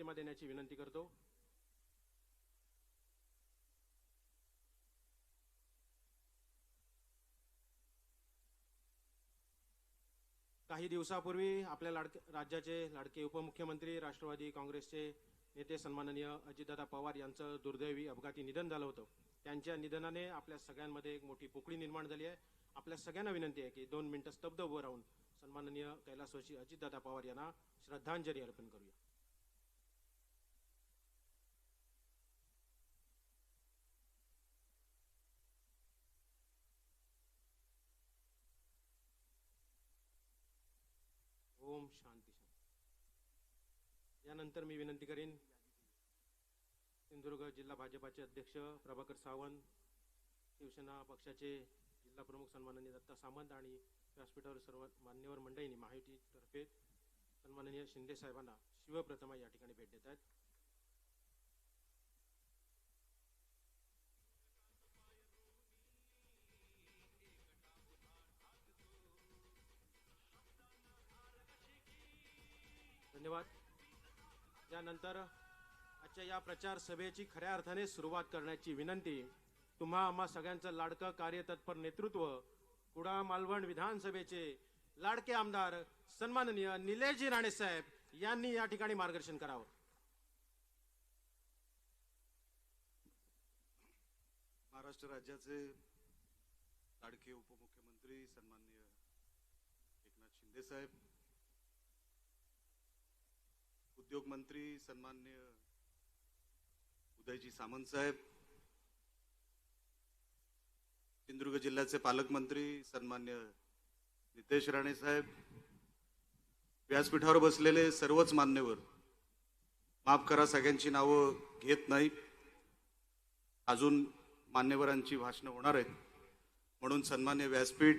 प्रतिमा देण्याची विनंती करतो. काही दिवसापूर्वी आपल्या लाडके राज्याचे लाडके उपमुख्यमंत्री राष्ट्रवादी काँग्रेसचे नेते सन्माननीय अजितदादा पवार यांचं दुर्दैवी अपघाती निधन झालं होतं. त्यांच्या निधनाने आपल्या सगळ्यांमध्ये एक मोठी पोकळी निर्माण झाली आहे. आपल्या सगळ्यांना विनंती आहे की दोन मिनिटं स्तब्ध उभं राहून सन्माननीय कैलासवासी अजितदादा पवार यांना श्रद्धांजली अर्पण करूया. यानंतर मी विनंती करीन सिंधुदुर्ग जिल्हा भाजपाचे अध्यक्ष प्रभाकर सावंत शिवसेना पक्षाचे जिल्हा प्रमुख सन्माननीय दत्ता सामंत आणि व्यासपीठावर सर्व मान्यवर मंडळींनी माहितीतर्फे सन्माननीय शिंदे साहेबांना शिवप्रतिमा या ठिकाणी भेट देत आहेत. धन्यवाद. यानंतर आजच्या या प्रचार सभेची खऱ्या अर्थाने सुरुवात करण्याची विनंती तुम्हा आम्हा सगळ्यांचं लाडकं कार्यतत्पर नेतृत्व कुडा मालवण विधानसभेचे लाडके आमदार सन्माननीय निलेशजी राणे साहेब यांनी या ठिकाणी मार्गदर्शन करावं. महाराष्ट्र राज्याचे लाडके उपमुख्यमंत्री सन्माननीय एकनाथ शिंदे साहेब उद्योग मंत्री सन्मान्य उदयजी सामंत साहेब सिंधुदुर्ग जिल्ह्याचे पालकमंत्री सन्मान्य नितेश राणे साहेब व्यासपीठावर बसलेले सर्वच मान्यवर माफ करा सगळ्यांची नावं घेत नाही. अजून मान्यवरांची भाषणं होणार आहेत. म्हणून सन्मान्य व्यासपीठ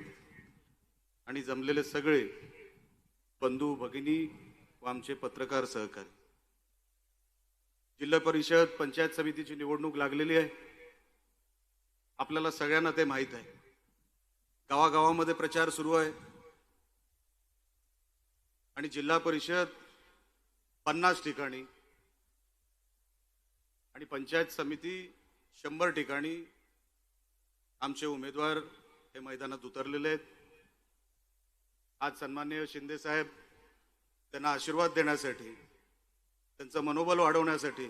आणि जमलेले सगळे बंधू भगिनी व आमचे पत्रकार सहकारी. जिल्हा परिषद पंचायत समितीची निवडणूक लागलेली आहे. आपल्याला सगळ्यांना ते माहीत आहे. गावागावामध्ये प्रचार सुरू आहे. आणि जिल्हा परिषद पन्नास ठिकाणी आणि पंचायत समिती शंभर ठिकाणी आमचे उमेदवार हे मैदानात उतरलेले आहेत. आज सन्मान्य शिंदे साहेब त्यांना आशीर्वाद देण्यासाठी त्यांचं मनोबल वाढवण्यासाठी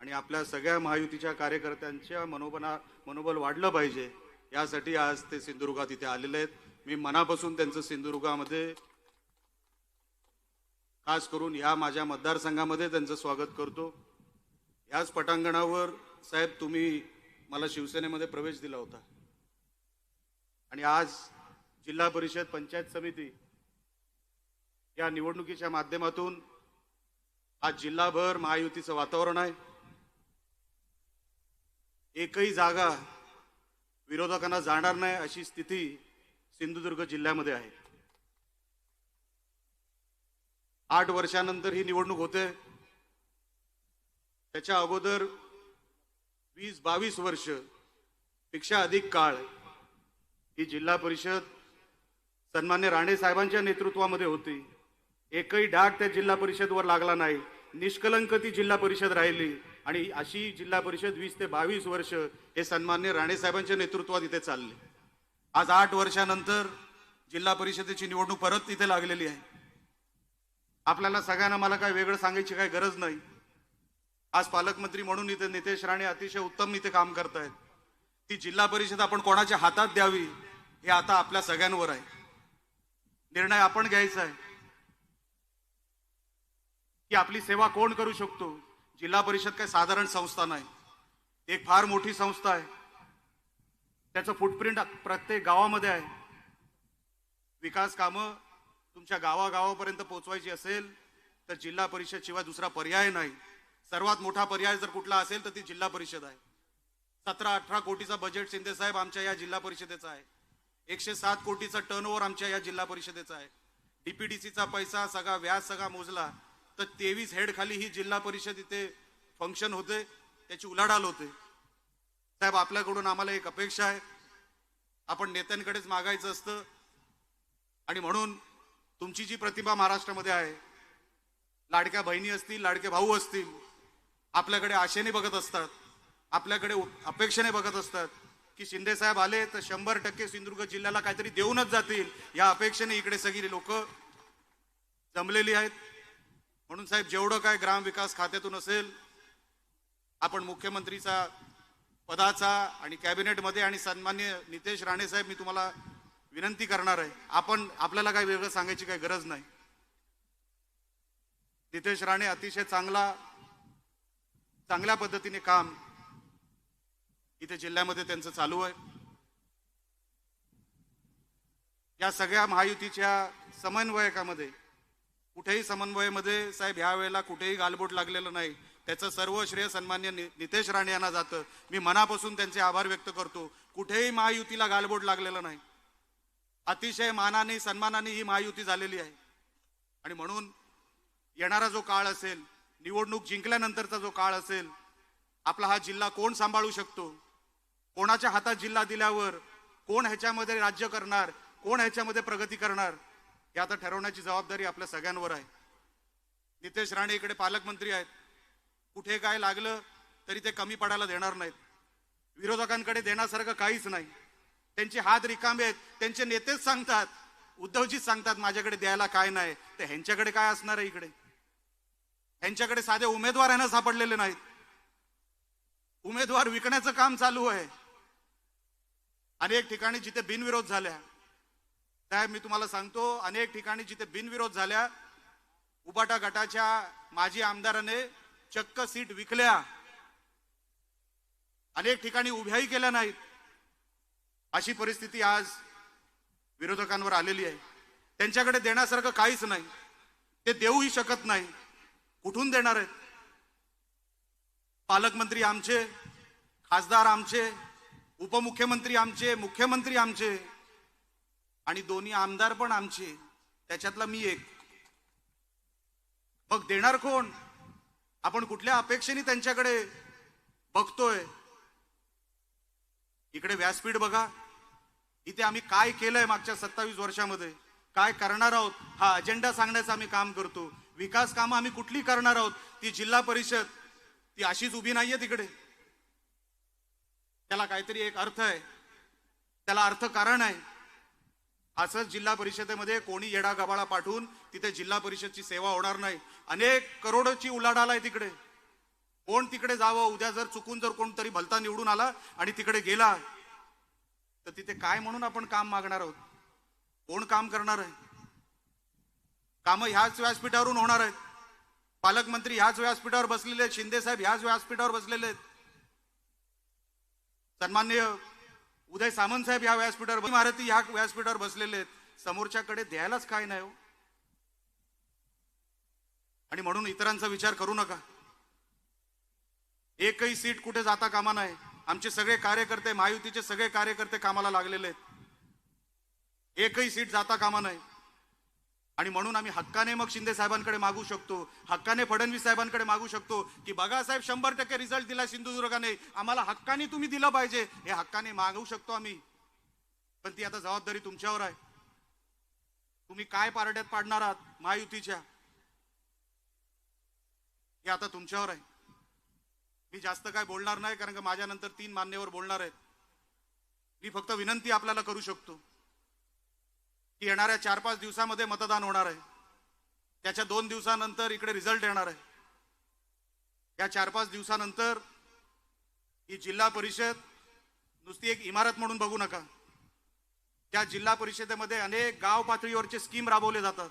आणि आपल्या सगळ्या महायुतीच्या कार्यकर्त्यांच्या मनोबना मनोबल वाढलं पाहिजे यासाठी आज ते सिंधुदुर्गात इथे आलेले आहेत. मी मनापासून त्यांचं सिंधुदुर्गामध्ये खास करून या माझ्या मतदारसंघामध्ये त्यांचं स्वागत करतो. याच पटांगणावर साहेब तुम्ही मला शिवसेनेमध्ये प्रवेश दिला होता. आणि आज जिल्हा परिषद पंचायत समिती या निवडणुकीच्या माध्यमातून आज जिल्हाभर महायुतीचं वातावरण आहे. एकही जागा विरोधकांना जाणार नाही अशी स्थिती सिंधुदुर्ग जिल्ह्यामध्ये आहे. आठ वर्षानंतर ही निवडणूक होते. त्याच्या अगोदर वीस बावीस वर्षपेक्षा अधिक काळ ही जिल्हा परिषद सन्मान्य राणे साहेबांच्या नेतृत्वामध्ये होती. एकही डाग त्या जिल्हा परिषदवर लागला नाही. निष्कलंक ती जिल्हा परिषद राहिली. आणि अशी जिल्हा परिषद वीस ते बावीस वर्ष हे सन्मान्य राणेसाहेबांच्या नेतृत्वात इथे चालले. आज आठ वर्षानंतर जिल्हा परिषदेची निवडणूक परत तिथे लागलेली आहे. आपल्याला सगळ्यांना मला काय वेगळं सांगायची काही गरज नाही. आज पालकमंत्री म्हणून इथे नितेश राणे अतिशय उत्तम इथे काम करतायत. ती जिल्हा परिषद आपण कोणाच्या हातात द्यावी हे आता आपल्या सगळ्यांवर आहे. निर्णय आपण घ्यायचा आहे. की आपली सेवा कोण करू शकतो? जिल्हा परिषद काही साधारण संस्था नाही. एक फार मोठी संस्था आहे. त्याचं फुटप्रिंट प्रत्येक गावामध्ये आहे. विकास कामं तुमच्या गावागावापर्यंत पोहोचवायची असेल तर जिल्हा परिषद शिवाय दुसरा पर्याय नाही. सर्वात मोठा पर्याय जर कुठला असेल तर ती जिल्हा परिषद आहे. सतरा अठरा कोटीचा बजेट शिंदे साहेब आमच्या या जिल्हा परिषदेचा आहे. एकशे सात कोटीचा टर्न आमच्या या जिल्हा परिषदेचा आहे. डीपीडीसीचा पैसा सगळा व्याज सगळा मोजला तर तेवीस हेड खाली ही जिल्हा परिषद इथे फंक्शन होते. त्याची उलाढाल होते. साहेब आपल्याकडून आम्हाला एक अपेक्षा आहे. आपण नेत्यांकडेच मागायचं असतं. आणि म्हणून तुमची जी प्रतिभा महाराष्ट्रामध्ये आहे लाडक्या बहिणी असतील लाडके भाऊ असतील आपल्याकडे आशेने बघत असतात आपल्याकडे अपेक्षेने बघत असतात की शिंदे साहेब आले तर शंभर टक्के सिंधुदुर्ग जिल्ह्याला काहीतरी देऊनच जातील. या अपेक्षेने इकडे सगळी लोक जमलेली आहेत. म्हणून साहेब जेवढं काय ग्रामविकास खात्यातून असेल आपण मुख्यमंत्रीचा पदाचा आणि कॅबिनेटमध्ये आणि सन्मान्य नितेश राणे साहेब मी तुम्हाला विनंती करणार आहे. आपण आपल्याला काही वेगळं सांगायची काही गरज नाही. नितेश राणे अतिशय चांगला चांगल्या पद्धतीने काम इथे जिल्ह्यामध्ये त्यांचं चालू आहे. या सगळ्या महायुतीच्या समन्वयकामध्ये कुठेही समन्वयामध्ये साहेब ह्या वेळेला कुठेही गालबोट लागलेलं नाही. त्याचं सर्व श्रेय सन्मान्य नि- नितेश राणे यांना जातं. मी मनापासून त्यांचे आभार व्यक्त करतो. कुठेही महायुतीला गालबोट लागलेलं नाही. अतिशय मानाने सन्मानाने ही महायुती झालेली आहे. आणि म्हणून येणारा जो काळ असेल निवडणूक जिंकल्यानंतरचा जो काळ असेल आपला हा जिल्हा कोण सांभाळू शकतो? कोणाच्या हातात जिल्हा दिल्यावर कोण ह्याच्यामध्ये राज्य करणार? कोण ह्याच्यामध्ये प्रगती करणार? हे आता ठरवण्याची जबाबदारी आपल्या सगळ्यांवर आहे. नितेश राणे इकडे पालकमंत्री आहेत. कुठे काय लागलं तरी ते कमी पडायला देणार नाहीत. विरोधकांकडे देण्यासारखं काहीच नाही. त्यांचे हात रिकामे आहेत. त्यांचे नेतेच सांगतात उद्धवजीच सांगतात माझ्याकडे द्यायला काय नाही. तर ह्यांच्याकडे काय असणार आहे इकडे? ह्यांच्याकडे साधे उमेदवार यांना सापडलेले नाहीत. उमेदवार विकण्याचं काम चालू आहे. अनेक ठिकाणी जिथे बिनविरोध झाल्या. साहेब मी तुम्हाला सांगतो अनेक ठिकाणी जिथे बिनविरोध झाल्या उबाटा गटाच्या माजी आमदाराने चक्क सीट विकल्या. अनेक ठिकाणी उभ्याही केल्या नाहीत. अशी परिस्थिती आज विरोधकांवर आलेली आहे. त्यांच्याकडे देण्यासारखं काहीच नाही. ते देऊही शकत नाही. कुठून देणार आहेत? पालकमंत्री आमचे खासदार आमचे उपमुख्यमंत्री आमचे मुख्यमंत्री आमचे आणि दोन्ही आमदार पण आमचे. त्याच्यातला मी एक. मग देणार कोण? आपण कुठल्या अपेक्षेने त्यांच्याकडे बघतोय? इकडे व्यासपीठ बघा. इथे आम्ही काय केलंय मागच्या सत्तावीस वर्षामध्ये? काय करणार आहोत? हा अजेंडा सांगण्याचं आम्ही काम करतो. विकास कामं आम्ही कुठली करणार आहोत? ती जिल्हा परिषद. ती अशीच उभी नाहीये तिकडे. त्याला काहीतरी एक अर्थ आहे. त्याला अर्थ कारण आहे. असंच जिल्हा परिषदेमध्ये कोणी येडा गबाळा पाठवून तिथे जिल्हा परिषदची सेवा होणार नाही. अनेक करोडची उलाढाल आहे तिकडे. कोण तिकडे जावं? उद्या जर चुकून जर कोणतरी भलता निवडून आला आणि तिकडे गेला तर तिथे काय म्हणून आपण काम मागणार आहोत? कोण काम करणार आहे? कामं ह्याच व्यासपीठावरून होणार आहेत. पालकमंत्री ह्याच व्यासपीठावर बसलेले आहेत. शिंदे साहेब ह्याच व्यासपीठावर बसलेले आहेत. सन्मान्य उदय सामंत साहेब ह्या व्यासपीठावर महारथी ह्या व्यासपीठावर बसलेले आहेत. समोरच्याकडे द्यायलाच काय नाही हो. आणि म्हणून इतरांचा विचार करू नका. एकही सीट कुठे जाता कामा नाही. आमचे सगळे कार्यकर्ते महायुतीचे सगळे कार्यकर्ते कामाला लागलेले आहेत. एकही सीट जाता कामा नाही. आणि म्हणून आम्ही हक्काने मग शिंदे साहेबांकडे मागू शकतो हक्काने फडणवीस साहेबांकडे मागू शकतो की बघा साहेब शंभर टक्के रिझल्ट दिला सिंधुदुर्गाने आम्हाला हक्काने तुम्ही दिलं पाहिजे हे हक्काने मागू शकतो आम्ही. पण ती आता जबाबदारी तुमच्यावर आहे. तुम्ही काय पारड्यात पाडणार आहात? महायुतीच्या. हे आता तुमच्यावर आहे. मी जास्त काय बोलणार नाही कारण का माझ्यानंतर तीन मान्यवर बोलणार आहेत. मी फक्त विनंती आपल्याला करू शकतो. की येणाऱ्या चार पाच दिवसामध्ये मतदान होणार आहे. त्याच्या दोन दिवसानंतर इकडे रिझल्ट येणार आहे. या चार पाच दिवसानंतर ही जिल्हा परिषद नुसती एक इमारत म्हणून बघू नका. त्या जिल्हा परिषदेमध्ये अनेक गाव पातळीवरचे स्कीम राबवले जातात.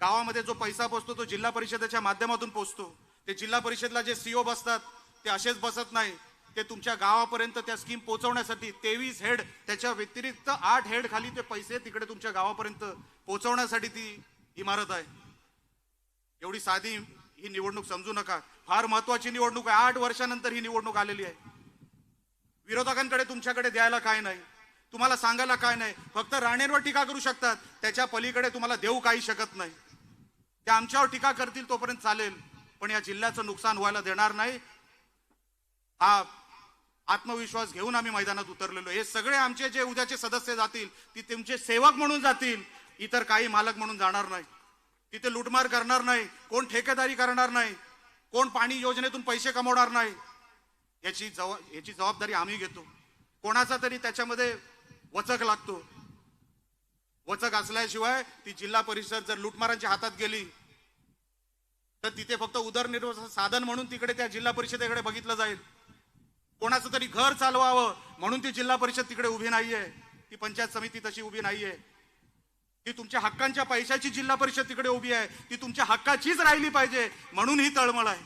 गावामध्ये जो पैसा पोचतो तो जिल्हा परिषदेच्या माध्यमातून पोचतो. ते जिल्हा परिषदला जे सीओ बसतात ते असेच बसत नाही. ते तुमच्या गावापर्यंत त्या स्कीम पोहोचवण्यासाठी तेवीस हेड त्याच्या व्यतिरिक्त आठ हेड खाली ते पैसे तिकडे तुमच्या गावापर्यंत पोहोचवण्यासाठी ती इमारत आहे. एवढी साधी ही निवडणूक समजू नका. फार महत्वाची निवडणूक आहे. आठ वर्षानंतर ही निवडणूक आलेली आहे. विरोधकांकडे तुमच्याकडे द्यायला काय नाही. तुम्हाला सांगायला काय नाही. फक्त राणेंवर टीका करू शकतात. त्याच्या पलीकडे तुम्हाला देऊ काही शकत नाही. ते आमच्यावर टीका करतील तोपर्यंत चालेल. पण या जिल्ह्याचं नुकसान व्हायला देणार नाही. हा आत्मविश्वास घेऊन आम्ही मैदानात उतरलेलो हे सगळे आमचे जे उद्याचे सदस्य जातील ती तुमचे सेवक म्हणून जातील. इतर काही मालक म्हणून जाणार नाही. तिथे लुटमार करणार नाही. कोण ठेकेदारी करणार नाही. कोण पाणी योजनेतून पैसे कमवणार नाही. याची जवा याची जबाबदारी आम्ही घेतो. कोणाचा तरी त्याच्यामध्ये वचक लागतो. वचक असल्याशिवाय ती जिल्हा परिषद जर लुटमारांच्या हातात गेली तर तिथे फक्त उदरनिर्वाह साधन म्हणून तिकडे त्या जिल्हा परिषदेकडे बघितलं जाईल. कोणाचं तरी घर चालवावं म्हणून ती जिल्हा परिषद तिकडे उभी नाहीये. ती पंचायत समिती तशी उभी नाहीये. ती तुमच्या हक्कांच्या पैशाची जिल्हा परिषद तिकडे उभी आहे. ती तुमच्या हक्काचीच राहिली पाहिजे म्हणून ही तळमळ आहे.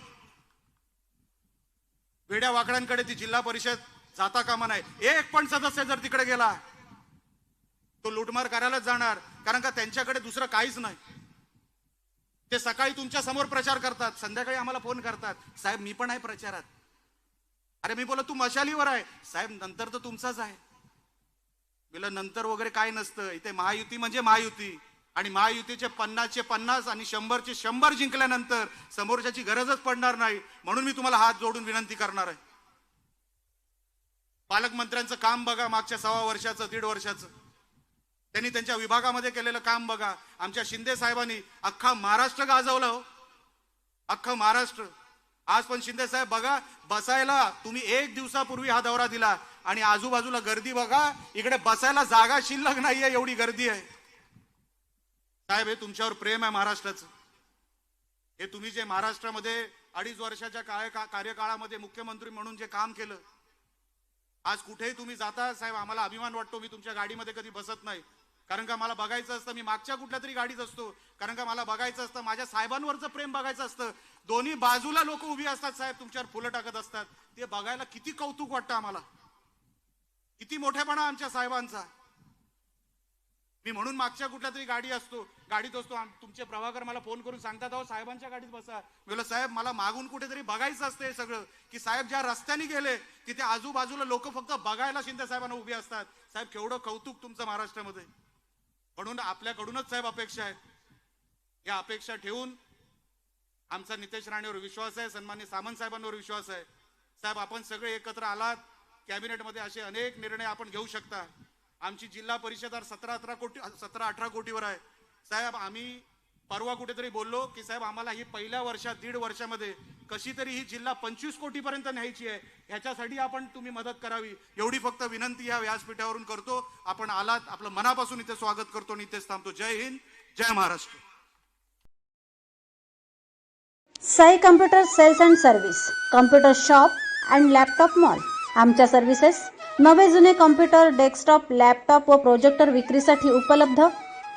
वेड्या वाकड्यांकडे ती जिल्हा परिषद जाता कामा नाही. एक पण सदस्य जर तिकडे गेला तो लुटमार करायलाच जाणार. कारण का त्यांच्याकडे दुसरं काहीच नाही. ते सकाळी तुमच्यासमोर प्रचार करतात. संध्याकाळी आम्हाला फोन करतात. साहेब मी पण आहे प्रचारात. अरे मी बोला तू मशालीवर आहे. साहेब नंतर तर तुमचाच आहे. बोला नंतर वगैरे काय नसतं. इथे महायुती म्हणजे महायुती आणि महायुतीचे पन्नासचे पन्नास आणि शंभरचे शंभर जिंकल्यानंतर समोरच्याची गरजच पडणार नाही. म्हणून मी तुम्हाला हात जोडून विनंती करणार आहे. पालकमंत्र्यांचं काम बघा मागच्या सव्वा वर्षाचं दीड वर्षाचं. त्यांनी त्यांच्या विभागामध्ये केलेलं काम बघा. आमच्या शिंदे साहेबांनी अख्खा महाराष्ट्र गाजवलं हो. अख्खा महाराष्ट्र. आज पण शिंदे साहेब बघा बसायला तुम्ही एक दिवसापूर्वी हा दौरा दिला. आणि आजूबाजूला गर्दी बघा इकडे बसायला जागा शिल्लक नाहीये एवढी गर्दी आहे. साहेब हे तुमच्यावर प्रेम आहे महाराष्ट्राचं. हे तुम्ही जे महाराष्ट्रामध्ये अडीच वर्षाच्या काय कार्यकाळामध्ये मुख्यमंत्री म्हणून जे काम केलं आज कुठेही तुम्ही जाता साहेब आम्हाला अभिमान वाटतो मी तुमच्या गाडीमध्ये कधी बसत नाही. कारण का मला बघायचं असतं मी मागच्या कुठल्या तरी गाडीत असतो. कारण का मला बघायचं असतं माझ्या साहेबांवरचं प्रेम बघायचं असतं. दोन्ही बाजूला लोक उभी असतात साहेब तुमच्यावर फुलं टाकत असतात. ते बघायला किती कौतुक वाटतं आम्हाला. किती मोठेपणा आमच्या साहेबांचा. मी म्हणून मागच्या कुठल्या तरी गाडी असतो गाडीत असतो तुमचे प्रभाकर मला फोन करून सांगतात अहो साहेबांच्या गाडीत बसा. मी साहेब मला मागून कुठेतरी बघायचं असतं हे सगळं. की साहेब ज्या रस्त्याने गेले तिथे आजूबाजूला लोक फक्त बघायला शिंदे साहेबांना उभे असतात. साहेब केवढं कौतुक तुमचं महाराष्ट्रामध्ये. म्हणून आपल्याकडूनच साहेब अपेक्षा आहेत या अपेक्षा ठेवून आमचा नितेश राणेवर विश्वास आहे सन्मान्य सामंत साहेबांवर विश्वास आहे. साहेब आपण सगळे एकत्र आलात. कॅबिनेटमध्ये असे अनेक निर्णय आपण घेऊ शकता. आमची जिल्हा परिषद सतरा अठरा कोटी सतरा अठरा कोटीवर आहे. साहेब आम्ही परवा कुठेतरी बोललो की साहेब आम्हाला ही पहिल्या वर्षात दीड वर्षामध्ये कशी तरी ही जिल्हा पंचवीस कोटीपर्यंत न्यायची आहे ह्याच्यासाठी आपण तुम्ही मदत करावी. एवढी फक्त विनंती या व्यासपीठावरून करतो. आपण आलात आपलं मनापासून इथे स्वागत करतो आणि इथेच थांबतो. Jai Hind Jai Maharashtra. Sai computer sales and service computer shop and laptop mall. आमच्या सर्व्हिसेस नवे जुने कम्प्युटर डेस्कटॉप लॅपटॉप व प्रोजेक्टर विक्रीसाठी उपलब्ध